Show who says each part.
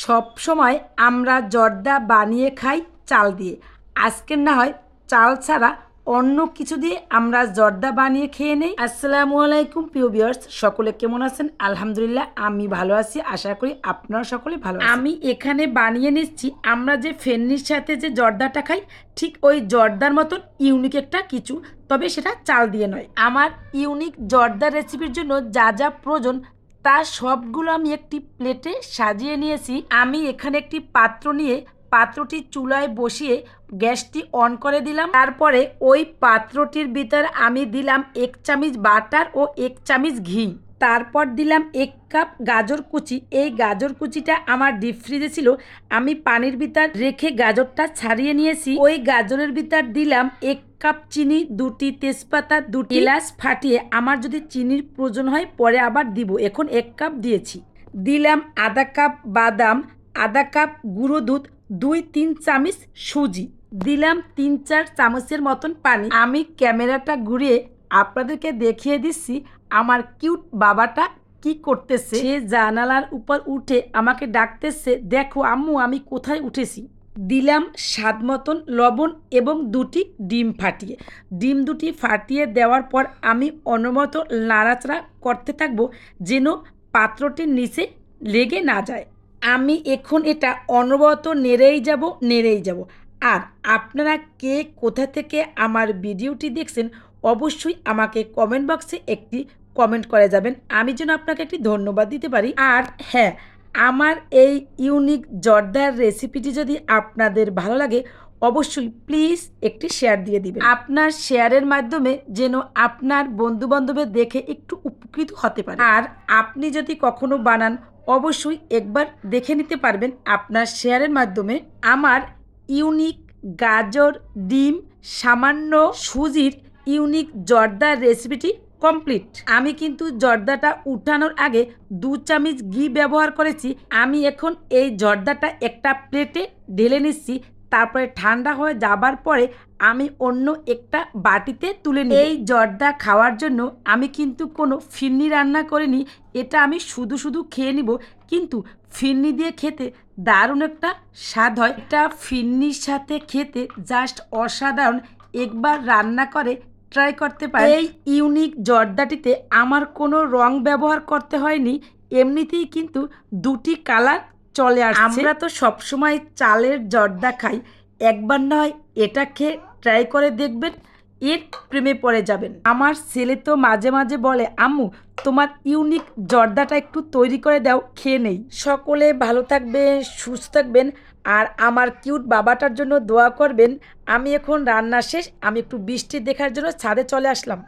Speaker 1: সব সময় আমরা জর্দা বানিয়ে খাই চাল দিয়ে। আজকের না হয় চাল ছাড়া অন্য কিছু দিয়ে আমরা জর্দা বানিয়ে খেয়ে নেই। আসসালামু আলাইকুম, প্রিয় ভিউয়ার্স। সকলে কেমন আছেন? আলহামদুলিল্লাহ, আমি ভালো আছি। আশা করি আপনারা সকলে ভালো আমি এখানে বানিয়ে নিচ্ছি আমরা যে ফেন্নির সাথে যে জর্দাটা খাই, ঠিক ওই জর্দার মতন ইউনিক একটা কিছু। তবে সেটা চাল দিয়ে নয়। আমার ইউনিক জর্দার রেসিপির জন্য যা যা প্রয়োজন তার সবগুলো আমি একটি প্লেটে সাজিয়ে নিয়েছি। আমি এখানে একটি পাত্র নিয়ে পাত্রটি চুলায় বসিয়ে গ্যাসটি অন করে দিলাম। তারপরে ওই পাত্রটির ভিতর আমি দিলাম এক চামচ বাটার ও এক চামচ ঘি। তারপর দিলাম এক কাপ গাজর কুচি। এই গাজর কুচিটা আমার ডিপ ফ্রিজে ছিল। আমি পানির ভিতর রেখে গাজরটা ছাড়িয়ে নিয়েছি। ওই গাজরের ভিতর দিলাম এক কাপ চিনি, দুটি তেজপাতা, দুটি এলাচ ফাটিয়ে আমার যদি চিনির প্রয়োজন হয়, পরে আবার দিব। এখন এক কাপ দিয়েছি। দিলাম আধা কাপ বাদাম, আধা কাপ গুঁড়ো দুধ, দুই, তিন চামচ সুজি। দিলাম তিন, চার চামচের মতন পানি। আমি ক্যামেরাটা ঘুরিয়ে আপনাদেরকে দেখিয়ে দিচ্ছি, আমার কিউট বাবাটা কি করতেছে। সে জানালার উপর উঠে আমাকে ডাকতেছে, দেখো আম্মু, আমি কোথায় উঠেছি? দিলাম স্বাদ মতন লবণ এবং দুটি ডিম ফাটিয়ে। ডিম দুটি ফাটিয়ে দেওয়ার পর আমি অনবরত নাড়াচাড়া করতে থাকব যেন পাত্রটির নিচে লেগে না যায়। আমি এখন এটা অনবরত নেড়েই যাব নেড়েই যাব। আর আপনারা কে কোথা থেকে আমার ভিডিওটি দেখছেন অবশ্যই আমাকে কমেন্ট বক্সে একটি কমেন্ট করে যাবেন। আমি যেন আপনাকে একটি ধন্যবাদ দিতে পারি। আর হ্যাঁ আমার এই ইউনিক জর্দার রেসিপিটি যদি আপনাদের ভালো লাগে, অবশ্যই প্লিজ একটি শেয়ার দিয়ে দিবেন। আপনার শেয়ারের মাধ্যমে যেন আপনার বন্ধুবান্ধবের দেখে একটু উপকৃত হতে পারে। আর আপনি যদি কখনো বানান, অবশ্যই একবার দেখে নিতে পারবেন আপনার শেয়ারের মাধ্যমে। আমার ইউনিক গাজর, ডিম, সামান্য সুজির ইউনিক জর্দার রেসিপিটি কমপ্লিট আমি কিন্তু জর্দাটা উঠানোর আগে দু চামচ ঘি ব্যবহার করেছি। আমি এখন এই জর্দাটা একটা প্লেটে ঢেলে নিচ্ছি। তারপরে ঠান্ডা হয়ে যাবার পরে আমি অন্য একটা বাটিতে তুলে নিই এই জর্দা খাওয়ার জন্য আমি কিন্তু কোনো ফিরনি রান্না করিনি। এটা আমি শুধু শুধু খেয়ে নিব। কিন্তু ফিরনি দিয়ে খেতে দারুণ একটা স্বাদ হয়। এটা ফিরনির সাথে খেতে জাস্ট অসাধারণ। একবার রান্না করে ট্রাই করতে পারে এই ইউনিক জর্দাটিতে আমার কোনো রং ব্যবহার করতে হয়নি এমনিতেই কিন্তু দুটি কালার চলে আসছে। আমরা তো সবসময় চালের জর্দা খাই একবার নয় এটা খেয়ে ট্রাই করে দেখবেন। এর প্রেমে পড়ে যাবেন। আমার ছেলে তো মাঝে মাঝে বলে, আম্মু, তোমার ইউনিক জর্দাটা একটু তৈরি করে দাও, খেয়ে নেই। সকলে ভালো থাকবেন, সুস্থ থাকবেন, আর আমার কিউট বাবাটার জন্য দোয়া করবেন, আমি এখন রান্না শেষ, আমি একটু বৃষ্টি দেখার জন্য ছাদে চলে আসলাম।